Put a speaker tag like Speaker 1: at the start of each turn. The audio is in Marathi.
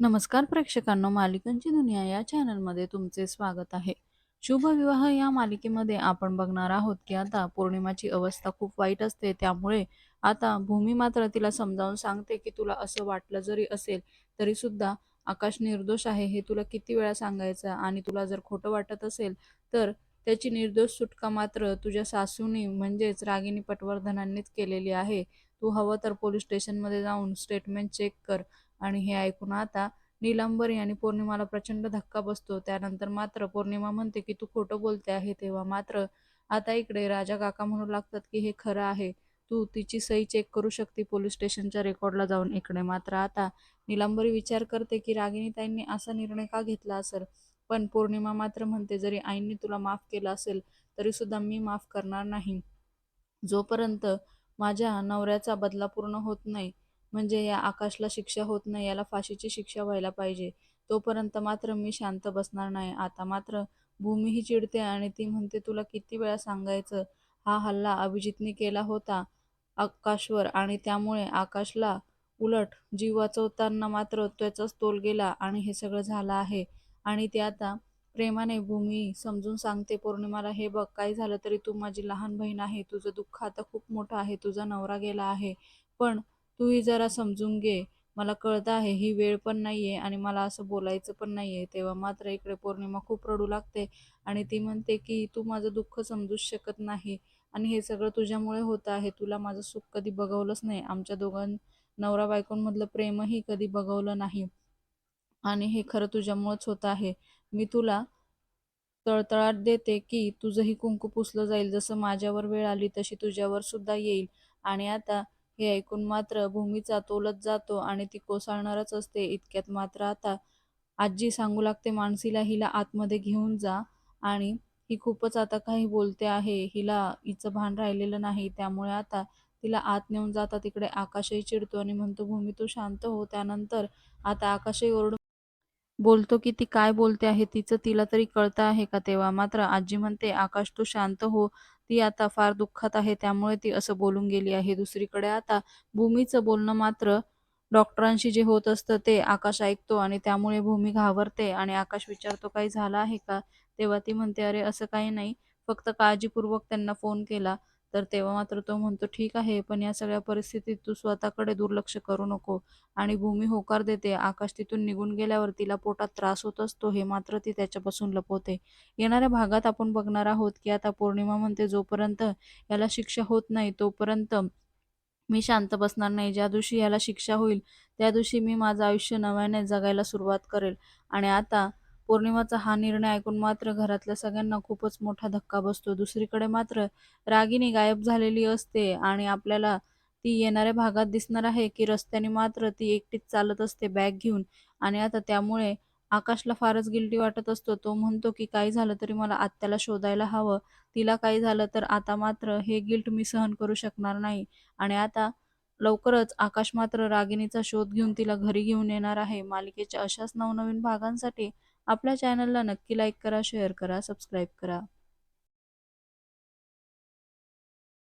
Speaker 1: नमस्कार प्रेक्षकांनो मालिकांची दुनिया या चॅनलमध्ये तुमचे स्वागत आहे. शुभ विवाह या मालिकेमध्ये आपण बघणार आहोत की आता पौर्णिमाची अवस्था खूप वाईट असते. त्यामुळे आता भूमी मात्र तिला समजावून सांगते की तुला असं वाटलं जरी असेल तरी सुद्धा आकाश निर्दोष आहे हे तुला किती वेळा सांगायचं? आणि तुला जर खोटं वाटत असेल तर त्याची निर्दोष सुटका मात्र तुझ्या सासूनी म्हणजेच रागिनी पटवर्धनांनीच केलेली आहे. तू हवं तर पोलीस स्टेशनमध्ये जाऊन स्टेटमेंट चेक कर. आणि हे ऐकून आता नीलांबरी आणि पौर्णिमाला प्रचंड धक्का बसतो. त्यानंतर मात्र पौर्णिमा म्हणते की तू खोटं बोलते आहे तेव्हा मात्र आता इकडे राजा काका म्हणू लागतात की हे खरं आहे. तू तिची सही चेक करू शकते पोलीस स्टेशनच्या रेकॉर्डला जाऊन इकडे. मात्र आता नीलांबरी विचार करते की रागिनीताईंनी असा निर्णय का घेतला असेल? पण पौर्णिमा मात्र म्हणते जरी आईंनी तुला माफ केलं असेल तरी सुद्धा मी माफ करणार नाही. जोपर्यंत माझ्या नवऱ्याचा बदला पूर्ण होत नाही म्हणजे या आकाशला शिक्षा होत नाही याला फाशीची शिक्षा व्हायला पाहिजे. तोपर्यंत मात्र मी शांत बसणार नाही. आता मात्र भूमीही चिडते आणि ती म्हणते तुला किती वेळा सांगायचं? हा हल्ला अभिजितने केला होता आकाशवर आणि त्यामुळे आकाशला उलट जीव वाचवताना मात्र त्याचाच तोल गेला आणि हे सगळं झालं आहे. आणि ते आता प्रेमाने भूमी समजून सांगते पौर्णिमाला हे बघ काय झालं तरी तू माझी लहान बहीण आहे. तुझं दुःख आता खूप मोठं आहे. तुझा नवरा गेला आहे. पण तूही जरा समजून घे. मला कळतं आहे ही वेळ पण नाही आहे आणि मला असं बोलायचं पण नाही आहे तेव्हा मात्र इकडे पौर्णिमा खूप रडू लागते आणि ती म्हणते की तू माझं दुःख समजूच शकत नाही आणि हे सगळं तुझ्यामुळे होतं आहे. तुला माझं सुख कधी बघवलंच नाही. आमच्या दोघां नवरा बायकोंमधलं प्रेमही कधी बघवलं नाही आणि हे खरं तुझ्यामुळेच होतं आहे. मी तुला तळतळाट देते की तुझंही कुंकू पुसलं जाईल. जसं माझ्यावर वेळ आली तशी तुझ्यावर सुद्धा येईल. आणि आता हे ऐकून मात्र भूमीचा तोलत जातो आणि ती कोसळणारच असते इतक्यात मात्र आता आजी सांगू लागते मानसीला हिला आतमध्ये घेऊन जा आणि ही खूपच आता काही बोलते आहे. हिला हिचं भान राहिलेलं नाही. त्यामुळे आता तिला आत नेऊन जाता तिकडे आकाशही चिडतो आणि म्हणतो भूमी तू शांत हो. त्यानंतर आता आकाशही ओरडून बोलतो की ती काय बोलते आहे तिचं तिला तरी कळतं आहे का तेव्हा? मात्र आजी म्हणते आकाश तू शांत हो. ती आता फार दुःखात आहे त्यामुळे ती असं बोलून गेली आहे. दुसरीकडे आता भूमीचं बोलणं मात्र डॉक्टरांशी जे होत असतं ते आकाश ऐकतो आणि त्यामुळे भूमी घाबरते आणि आकाश विचारतो काही झालं आहे का? तेव्हा ती म्हणते अरे असं काही नाही. फक्त काळजीपूर्वक त्यांना फोन केला. तर तेव्हा मात्र तो म्हणतो ठीक आहे पण या सगळ्या परिस्थितीत तू स्वतःकडे दुर्लक्ष करू नको आणि भूमी होकार देते. आकाश तिथून निघून गेल्यावर तिला पोटात त्रास होत असतो हे मात्र ती त्याच्यापासून लपवते. येणाऱ्या भागात आपण बघणार आहोत की आता पौर्णिमा म्हणते जोपर्यंत याला शिक्षा होत नाही तोपर्यंत मी शांत बसणार नाही. ज्या दिवशी याला शिक्षा होईल त्या दिवशी मी माझं आयुष्य नव्याने जगायला सुरुवात करेल. आणि आता पौर्णिमाचा हा निर्णय ऐकून मात्र घरातल्या सगळ्यांना खूपच मोठा धक्का बसतो. दुसरीकडे मात्र रागिनी गायब झालेली असते आणि आपल्याला ती येणाऱ्या भागात दिसणार आहे की रस्त्याने मात्र ती एकटीच चालत असते बॅग घेऊन. आणि आता त्यामुळे आकाशला फारच गिल्टी वाटत असतो. तो म्हणतो की काही झालं तरी मला आत्याला शोधायला हवं. तिला काही झालं तर आता मात्र हे गिल्ट मी सहन करू शकणार नाही. आणि आता लवकरच आकाश मात्र रागिणीचा शोध घेऊन तिला घरी घेऊन येणार आहे. मालिकेच्या अशाच नवनवीन भागांसाठी आपल्या चॅनलला नक्की लाईक करा शेअर करा सबस्क्राईब करा.